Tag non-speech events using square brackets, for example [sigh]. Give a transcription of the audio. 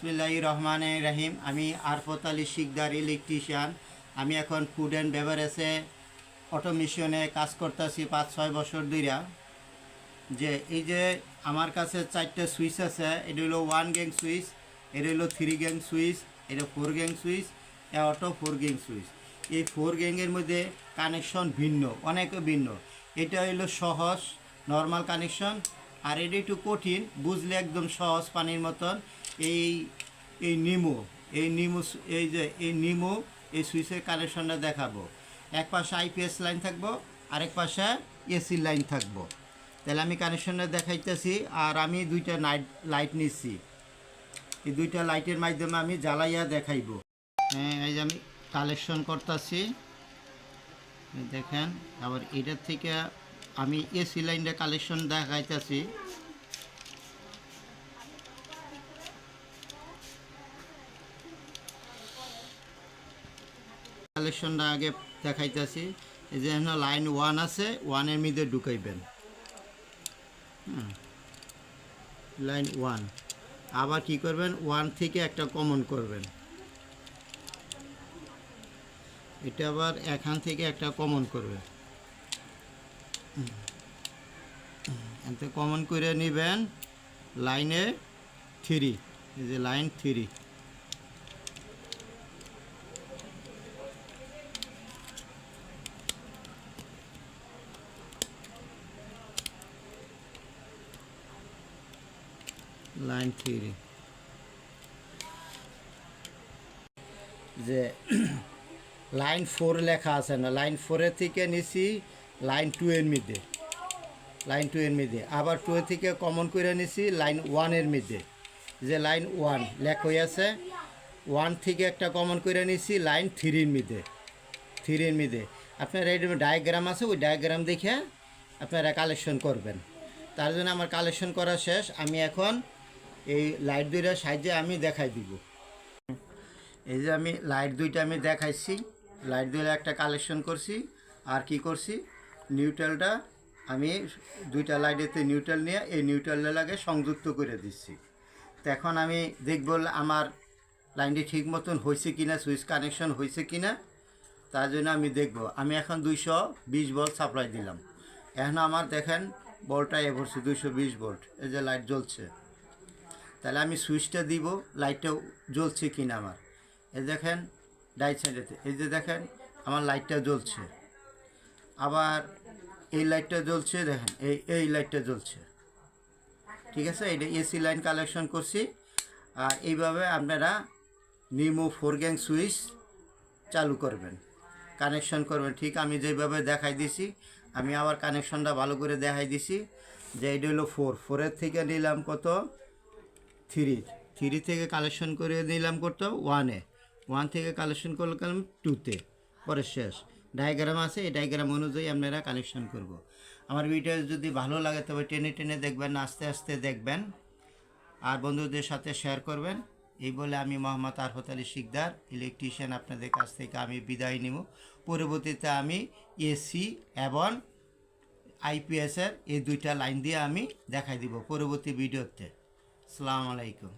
বিসমিল্লাহ রহমান রাহিম। আমি আরফত আলী শিকদার, ইলেকট্রিশিয়ান। আমি এখন ফুড অ্যান্ড বেভারেজে অটোমেশনে কাজ করতেছি পাঁচ, ছয় বছর ধইরা। যে এই যে আমার কাছে চারটে সুইচ আছে, এটা হলো ওয়ান গ্যাং সুইচ, এটা হলো থ্রি গ্যাং সুইচ, এটা ফোর গ্যাং সুইচ এটা অটো ফোর গ্যাং সুইচ। এই ফোর গ্যাংয়ের মধ্যে কানেকশন ভিন্ন, অনেক ভিন্ন। এটা হলো সহজ, নর্মাল কানেকশন, আর এটা একটু কঠিন, বুঝলে একদম সহজ পানির মতন। এই এই নিমো এই নিমো এই যে, এই নিমো, এই সুইচের কানেকশনটা দেখাবো। এক পাশে আইপিএস লাইন থাকব, আরেক পাশে এসি লাইন থাকব। তাহলে আমি কানেকশনটা দেখাইতেছি, আর আমি দুইটা নাইট, লাইট নিচ্ছি। এই দুইটা লাইটের মাধ্যমে আমি জ্বালাইয়া দেখাইব। হ্যাঁ এই যে আমি কালেকশন করতেছি। দেখেন, আবার এটার থেকে আমি এসি লাইনটা কালেকশন দেখাইতেছি। কালেকশনটা আগে দেখাইতেছি। যে লাইন ওয়ান আছে, ওয়ানের মধ্যে ঢুকাইবেন। Line one. আবার কি করবেন? ওয়ান থেকে একটা কমন করবেন। এটা আবার এখান থেকে একটা কমন করবেন। এতে কমন করে নেবেন লাইনে থ্রি। এই যে লাইন থ্রি। লাইন থ্রি যে [clears throat] লাইন ফোর লেখা আছে না, লাইন ফোরের থেকে নিছি লাইন টু এর মধ্যে। লাইন টু এর মধ্যে। আবার টু এর থেকে কমন করে নিছি লাইন ওয়ানের মধ্যে। যে লাইন ওয়ান, লেখ হয়ে আছে, ওয়ান থেকে একটা কমন করে নিছি লাইন থ্রির মধ্যে। থ্রির মধ্যে। আপনার এই ডায়াগ্রাম আছে, ওই ডায়াগ্রাম দেখে আপনারা কালেকশন করবেন। তার জন্য আমার কালেকশন করা শেষ। আমি এখন এই লাইট দুইটার সাহায্যে আমি দেখাই দিব। এই যে আমি লাইট দুইটা আমি দেখাইছি। লাইট দুইটা একটা কালেকশন করছি। আর কি করছি? নিউট্রালটা আমি দুইটা লাইটেতে নিউট্রাল নিয়ে এই নিউট্রালের লাগে সংযুক্ত করে দিচ্ছি। তো এখন আমি দেখব আমার লাইনটি ঠিক মতন হয়েছে কি না সুইচ কানেকশন হয়েছে কি না তার জন্য আমি দেখব। আমি এখন দুইশো বিশ ভোল্ট সাপ্লাই দিলাম। এখন আমার দেখেন বলটা এ ভরছে, দুইশো বিশ ভোল্ট এই যে লাইট জ্বলছে। তাহলে আমি সুইচটা দিব, লাইটটা জ্বলছে কিনা আমার। এই দেখেন ডাইট সাইডেতে এই যে দেখেন, আমার লাইটটা জ্বলছে। আবার এই লাইটটা জ্বলছে, দেখেন, এই এই লাইটটা জ্বলছে। ঠিক আছে, এটা এসি লাইন কালেকশন করছি। আর এইভাবে আপনারা নিমো ফোর গ্যাং সুইচ চালু করবেন। কানেকশন করবেন। ঠিক, আমি যেভাবে দেখাই দিছি, আমি আবার কানেকশনটা ভালো করে দেখাই দিছি যে এটা হলো ফোর ফোরের থেকে নিলাম কত? থ্রি থ্রি থেকে কালেকশন করে নিলাম কত ওয়ানে ওয়ান থেকে কালেকশন করলাম টুতে পরে শেষ। ডায়াগ্রাম আছে, এই ডায়াগ্রাম অনুযায়ী আপনারা কালেকশন করব। আমার ভিডিও যদি ভালো লাগে, তবে টেনে টেনে দেখবেন, আস্তে আস্তে দেখবেন। আর বন্ধুদের সাথে শেয়ার করবেন। এই বলে আমি মোহাম্মদ আরফত আলী শিকদার ইলেকট্রিশিয়ান আপনাদের কাছ থেকে আমি বিদায় নিব। পরবর্তীতে আমি এসি এবং আইপিএসের এই দুইটা লাইন দিয়ে আমি দেখাই দিব পরবর্তী ভিডিওতে আসসালামু আলাইকুম।